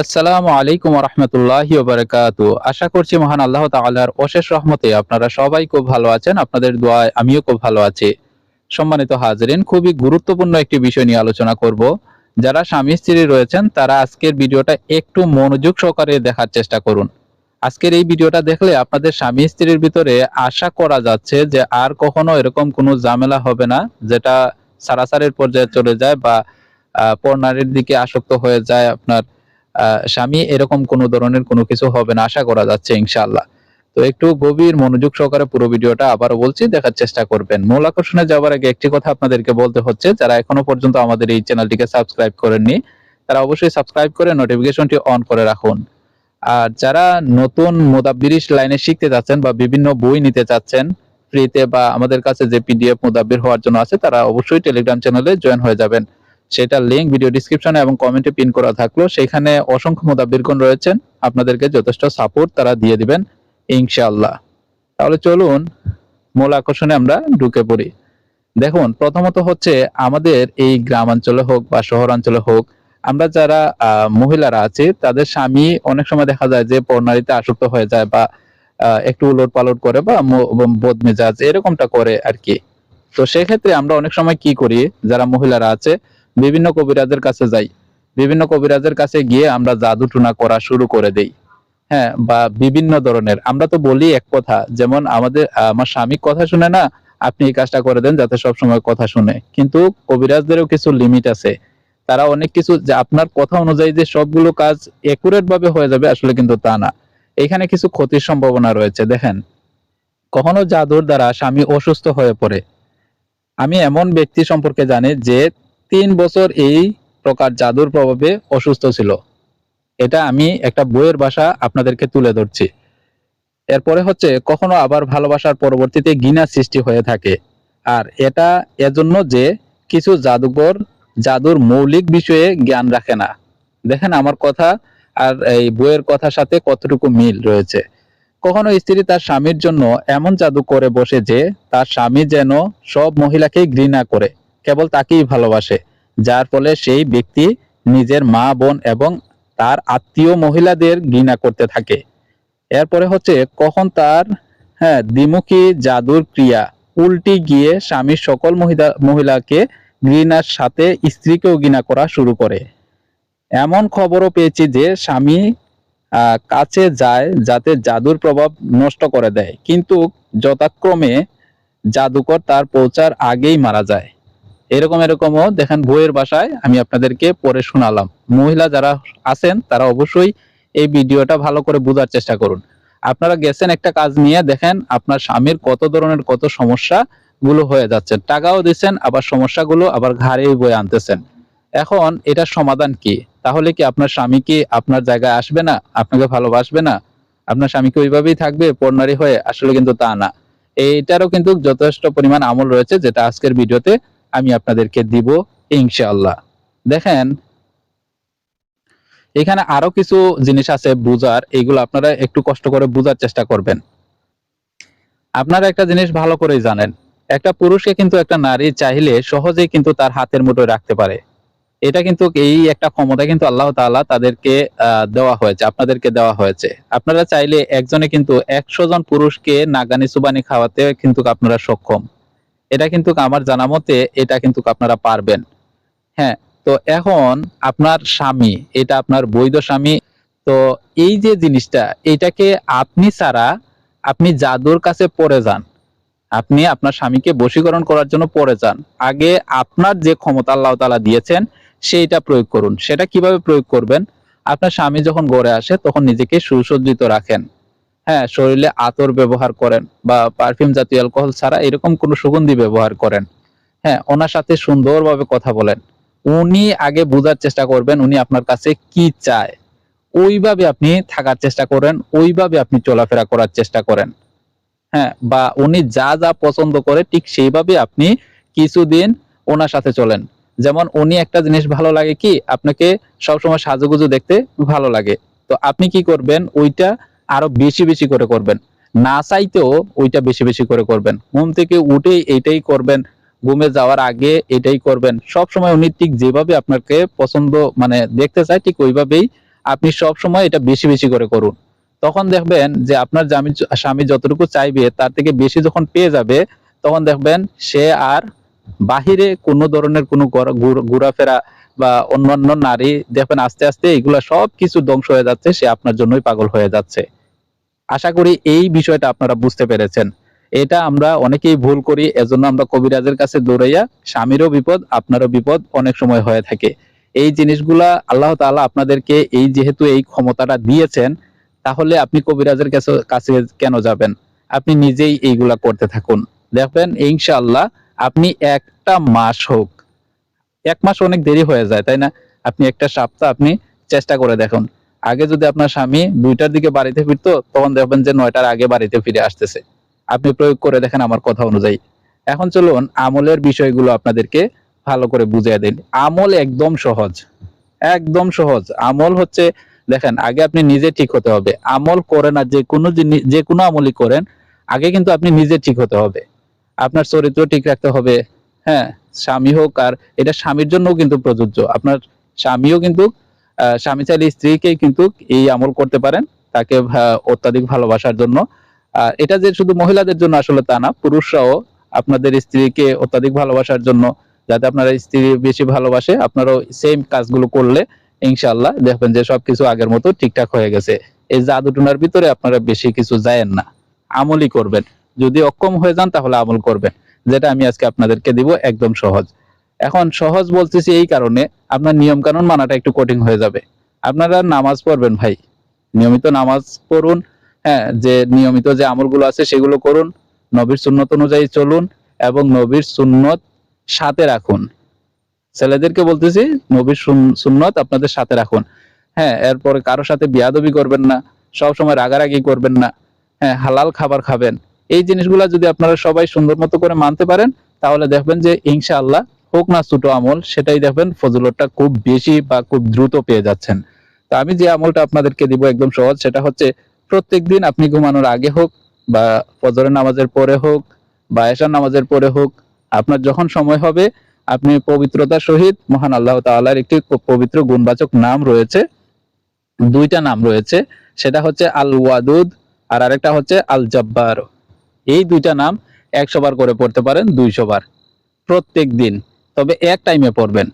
আসসালামু আলাইকুম রহমতুল্লাহ বারকাত আশা করছি মহান আল্লাহ তাআলার অশেষ রহমতে আপনারা সবাই খুব ভালো আছেন, আপনাদের দোয়ায় আমিও খুব ভালো আছি। সম্মানিত হাজরিন, খুবই গুরুত্বপূর্ণ একটি বিষয় নিয়ে আলোচনা করব। যারা স্বামী স্ত্রী রয়েছেন, তারা আজকের ভিডিওটা একটু মনোযোগ সহকারে দেখার চেষ্টা করুন। আজকের এই ভিডিওটা দেখলে আপনাদের স্বামী স্ত্রীর ভিতরে আশা করা যাচ্ছে যে আর কখনো এরকম কোনো ঝামেলা হবে না, যেটা সারাসারের পর্যায়ে চলে যায় বা পরনারীর দিকে আসক্ত হয়ে যায় আপনার স্বামী এরকম কোনো ধরনের কোনো কিছু হবে না, আশা করা যাচ্ছে ইনশাআল্লাহ। তো একটু গভীর মনোযোগ সহকারে পুরো ভিডিওটা আবারও বলছি, দেখার চেষ্টা করবেন। মূল আকর্ষণে যাওয়ার আগে একটি কথা আপনাদেরকে বলতে হচ্ছে, যারা এখনও পর্যন্ত আমাদের এই চ্যানেলটিকে সাবস্ক্রাইব করেননি, তারা অবশ্যই সাবস্ক্রাইব করে নোটিফিকেশনটি অন করে রাখুন। আর যারা নতুন মোদাব্বিরিশ লাইনে শিখতে যাচ্ছেন বা বিভিন্ন বই নিতে চাচ্ছেন, ফ্রিতে বা আমাদের কাছে যে পিডিএফ মোদাব্বির হওয়ার জন্য আছে, তারা অবশ্যই টেলিগ্রাম চ্যানেলে জয়েন হয়ে যাবেন। সেটা লিংক ভিডিও ডিসক্রিপশনে এবং কমেন্টে পিন করা থাকল। সেখানে অসংখ্য মোদাব্বিরগণ রয়েছেন। আপনাদেরকে যথেষ্ট সাপোর্ট তারা দিয়ে দিবেন, ইনশাআল্লাহ। তাহলে চলুন মূল আকর্ষণে আমরা ঢুকে পড়ি। দেখুন, প্রথমত হচ্ছে আমাদের এই গ্রামাঞ্চলে হোক বা শহরাঞ্চলে হোক, আমরা যারা মহিলারা আছি, তাদের স্বামী অনেক সময় দেখা যায় যে পর্নারিতে আসক্ত হয়ে যায় বা একটু উলট পালট করে বা ম- বদমেজাজ, এরকমটা করে আর কি। তো সেক্ষেত্রে আমরা অনেক সময় কি করি, যারা মহিলারা আছে বিভিন্ন কবিরাজের কাছে যাই। বিভিন্ন কবিরাজের কাছে গিয়ে আমরা জাদু টুনা করা শুরু করে দেই। হ্যাঁ বা বিভিন্ন ধরনের। আমরা তো বলি এক কথা, যেমন আমাদের, আমার স্বামী কথা শুনে না, আপনি এই কাজটা করে দেন যাতে সব সময় কথা শুনে। কিন্তু কবিরাজদেরও কিছু লিমিট আছে। তারা অনেক কিছু, যে আপনার কথা অনুযায়ী যে সবগুলো কাজ একুরেট ভাবে হয়ে যাবে, আসলে কিন্তু তা না। এখানে কিছু ক্ষতির সম্ভাবনা রয়েছে, দেখেন। কখনো জাদুর দ্বারা স্বামী অসুস্থ হয়ে পড়ে। আমি এমন ব্যক্তি সম্পর্কে জানি যে তিন বছর এই প্রকার জাদুর প্রভাবে অসুস্থ ছিল। এটা আমি একটা বইয়ের ভাষা আপনাদেরকে তুলে ধরছি। এরপরে হচ্ছে, কখনো আবার ভালোবাসার পরবর্তীতে ঘৃণা সৃষ্টি হয়ে থাকে। আর এটা এজন্য যে কিছু জাদুকর জাদুর মৌলিক বিষয়ে জ্ঞান রাখে না। দেখেন আমার কথা আর এই বইয়ের কথার সাথে কতটুকু মিল রয়েছে। কখনো স্ত্রী তার স্বামীর জন্য এমন জাদু করে বসে যে তার স্বামী যেন সব মহিলাকেই ঘৃণা করে, কেবল তাকেই ভালোবাসে। যার ফলে সেই ব্যক্তি নিজের মা, বোন এবং তার আত্মীয় মহিলাদের ঘৃণা করতে থাকে। এরপরে হচ্ছে কখন তার হ্যাঁ দ্বিমুখী জাদুর ক্রিয়া উল্টি গিয়ে স্বামীর সকল মহিলা, মহিলাকে ঘৃণার সাথে স্ত্রীকেও ঘৃণা করা শুরু করে। এমন খবরও পেয়েছি যে স্বামী কাছে যায় যাতে জাদুর প্রভাব নষ্ট করে দেয়। কিন্তু যথাক্রমে জাদুকর তার পৌঁছার আগেই মারা যায়। এরকম এরকমও দেখেন বইয়ের বাসায় আমি আপনাদেরকে পরে শোনালাম। মহিলা যারা আছেন, তারা অবশ্যই এই ভিডিওটা ভালো করে বোঝার চেষ্টা করুন। আপনারা গেছেন একটা কাজ নিয়ে, দেখেন আপনার স্বামীর কত ধরনের কত সমস্যা গুলো হয়ে যাচ্ছে। টাকাও দিচ্ছেন, আবার সমস্যাগুলো আবার ঘাড়েই বয়ে আনতেছেন। এখন এটার সমাধান কি? তাহলে কি আপনার স্বামী কি আপনার জায়গায় আসবে না? আপনাকে ভালোবাসবে না? আপনার স্বামীকে ওইভাবেই থাকবে পর্নারী হয়ে? আসলে কিন্তু তা না। এইটারও কিন্তু যথেষ্ট পরিমাণ আমল রয়েছে, যেটা আজকের ভিডিওতে আমি আপনাদেরকে দিব, ইনশাআল্লাহ। দেখেন, এখানে আরও কিছু জিনিস আছে বুঝার, এগুলো আপনারা একটু কষ্ট করে বুঝার চেষ্টা করবেন। আপনারা একটা জিনিস ভালো করেই জানেন, একটা পুরুষকে কিন্তু একটা নারী চাইলে সহজেই কিন্তু তার হাতের মুঠোয় রাখতে পারে। এটা কিন্তু এই একটা ক্ষমতা কিন্তু আল্লাহ তাআলা তাদেরকে দেওয়া হয়েছে, আপনাদেরকে দেওয়া হয়েছে। আপনারা চাইলে একজনে কিন্তু একশো জন পুরুষকে নাগানি সুবানি খাওয়াতে কিন্তু আপনারা সক্ষম। এটা কিন্তু আমার জানা মতে এটা কিন্তু আপনারা পারবেন। হ্যাঁ তো এখন আপনার স্বামী, এটা আপনার বৈধ স্বামী, তো এই যে জিনিসটা, এটাকে আপনি ছাড়া আপনি জাদুর কাছে পড়ে যান। আপনি আপনার স্বামীকে বশীকরণ করার জন্য পড়ে যান। আগে আপনার যে ক্ষমতা আল্লাহ তালা দিয়েছেন, সেইটা প্রয়োগ করুন। সেটা কীভাবে প্রয়োগ করবেন? আপনার স্বামী যখন গড়ে আসে, তখন নিজেকে সুসজ্জিত রাখেন। হ্যাঁ শরীরে আতর ব্যবহার করেন বা পারফিউম জাতীয় অ্যালকোহল ছাড়া এরকম কোনো সুগন্ধি ব্যবহার করেন। হ্যাঁ ওনার সাথে সুন্দরভাবে কথা বলেন। উনি আগে বোঝার চেষ্টা করবেন উনি আপনার কাছে কি চায়। ওইভাবে আপনি থাকার চেষ্টা করেন, ওইভাবে আপনি চলাফেরা করার চেষ্টা করেন। হ্যাঁ বা উনি যা যা পছন্দ করে ঠিক সেইভাবে আপনি কিছুদিন ওনার সাথে চলেন। যেমন উনি একটা জিনিস ভালো লাগে কি, আপনাকে সবসময় সাজুগুজু দেখতে ভালো লাগে। তো আপনি কি করবেন, ওইটা আরও বেশি বেশি করে করবেন। না চাইতেও ওইটা বেশি বেশি করে করবেন। ঘুম থেকে উঠেই এইটাই করবেন। ঘুমে যাওয়ার আগে এটাই করবেন। সব সময় উনি ঠিক যেভাবে আপনাকে পছন্দ মানে দেখতে চায়, ঠিক ওইভাবেই আপনি সব সময় এটা বেশি বেশি করে করুন। তখন দেখবেন যে আপনার স্বামী স্বামী যতটুকু চাইবে, তার থেকে বেশি যখন পেয়ে যাবে, তখন দেখবেন সে আর বাহিরে কোনো ধরনের কোনো ঘোরাফেরা বা অন্যান্য নারী দেখবেন আস্তে আস্তে এগুলা সব কিছু ধ্বংস হয়ে যাচ্ছে, সে আপনার জন্যই পাগল হয়ে যাচ্ছে। আশা করি এই বিষয়টা আপনারা বুঝতে পেরেছেন। এটা আমরা অনেকেই ভুল করি, এজন্য আমরা কবিরাজের কাছে দৌড়াইয়া স্বামীরও বিপদ, আপনারও বিপদ অনেক সময় হয়ে থাকে। এই জিনিসগুলা আল্লাহ তাআলা আপনাদেরকে এই যেহেতু এই ক্ষমতাটা দিয়েছেন, তাহলে আপনি কবিরাজের কাছে কাছে কেন যাবেন? আপনি নিজেই এইগুলা করতে থাকুন। দেখবেন, ইনশাআল্লাহ আপনি একটা মাস হোক, এক মাস অনেক দেরি হয়ে যায়, তাই না? আপনি একটা সপ্তাহ আপনি চেষ্টা করে দেখুন। আগে যদি আপনার স্বামী দুইটার দিকে বাড়িতে ফিরতো, তখন দেখবেন যে নয়টার আগে বাড়িতে ফিরে আসতেছে। আপনি প্রয়োগ করে দেখেন আমার কথা অনুযায়ী। এখন চলুন আমলের বিষয়গুলো আপনাদেরকে ভালো করে বুঝিয়ে দিন আমল একদম সহজ। একদম সহজ। আমল হচ্ছে, দেখেন, আগে আপনি নিজে ঠিক হতে হবে। আমল করে না যে কোনো যে কোনো আমলই করেন, আগে কিন্তু আপনি নিজে ঠিক হতে হবে। আপনার চরিত্র ঠিক রাখতে হবে। হ্যাঁ স্বামী হোক আর এটা স্বামীর জন্যও কিন্তু প্রযোজ্য। আপনার স্বামীও কিন্তু স্বামী চাইলে স্ত্রীকে কিন্তু এই আমল করতে পারেন, তাকে অত্যাধিক ভালোবাসার জন্য। আর এটা যে শুধু মহিলাদের জন্য আসলে তা না, পুরুষরাও আপনাদের স্ত্রীকে অত্যাধিক ভালোবাসার জন্য, যাতে আপনারা স্ত্রী বেশি ভালোবাসে, আপনারাও সেম কাজগুলো করলে ইনশাল্লাহ দেখবেন যে সবকিছু আগের মতো ঠিকঠাক হয়ে গেছে। এই জাদুটুনার ভিতরে আপনারা বেশি কিছু যায়েন না, আমলই করবেন। যদি অক্ষম হয়ে যান তাহলে আমল করবেন, যেটা আমি আজকে আপনাদেরকে দিব একদম সহজ। এখন সহজ বলতেছি এই কারণে আপনার নিয়ম কানুন মানাটা একটু কঠিন হয়ে যাবে। আপনারা নামাজ পড়বেন ভাই। নিয়মিত নামাজ পড়ুন হ্যাঁ যে নিয়মিত যে আমলগুলো আছে সেগুলো করুন, নবীর সুন্নত অনুযায়ী চলুন এবং নবীর সুন্নত সাথে রাখুন। ছেলেদেরকে বলতেছি, নবীর সুন- সুন্নত আপনাদের সাথে রাখুন। হ্যাঁ এরপরে কারোর সাথে বিয়াদবি করবেন না সব সময় রাগারাগি করবেন না হ্যাঁ হালাল খাবার খাবেন। এই জিনিসগুলা যদি আপনারা সবাই সুন্দর মতো করে মানতে পারেন, তাহলে দেখবেন যে ইনশাআল্লাহ হোক না ছোট আমল, সেটাই দেখবেন ফজলতটা খুব বেশি বা খুব দ্রুত পেয়ে যাচ্ছেন। তো আমি যে আমলটা আপনাদেরকে দিব একদম সহজ, সেটা হচ্ছে প্রত্যেক দিন আপনি ঘুমানোর আগে হোক বা ফজরের নামাজের পরে হোক বা এশার নামাজের পরে হোক, আপনার যখন সময় হবে, আপনি পবিত্রতার সহিত মহান আল্লাহ তাআলার একটি পবিত্র গুণবাচক নাম রয়েছে, দুইটা নাম রয়েছে, সেটা হচ্ছে আল ওয়াদুদ আর আরেকটা হচ্ছে আল জব্বার এই দুইটা নাম একশো বার করে পড়তে পারেন, দুইশো বার প্রত্যেক দিন তবে এক টাইমে পড়বেন।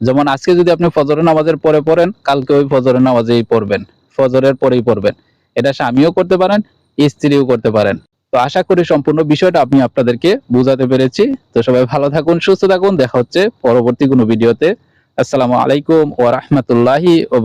যেমন আজকে যদি আপনি ফজরের নামাজের পরে পড়েন, কালকে ওই ফজরের নামাজেই পড়বেন। ফজরের পরেই পড়বেন। এটা স্বামীও করতে পারেন, স্ত্রীও করতে পারেন। তো আশা করি সম্পূর্ণ বিষয়টা আমি আপনাদেরকে বুঝাতে পেরেছি। তো সবাই ভালো থাকুন, সুস্থ থাকুন। দেখা হচ্ছে পরবর্তী কোনো ভিডিওতে। আসসালামু আলাইকুম ওয়া রাহমাতুল্লাহি ওয়া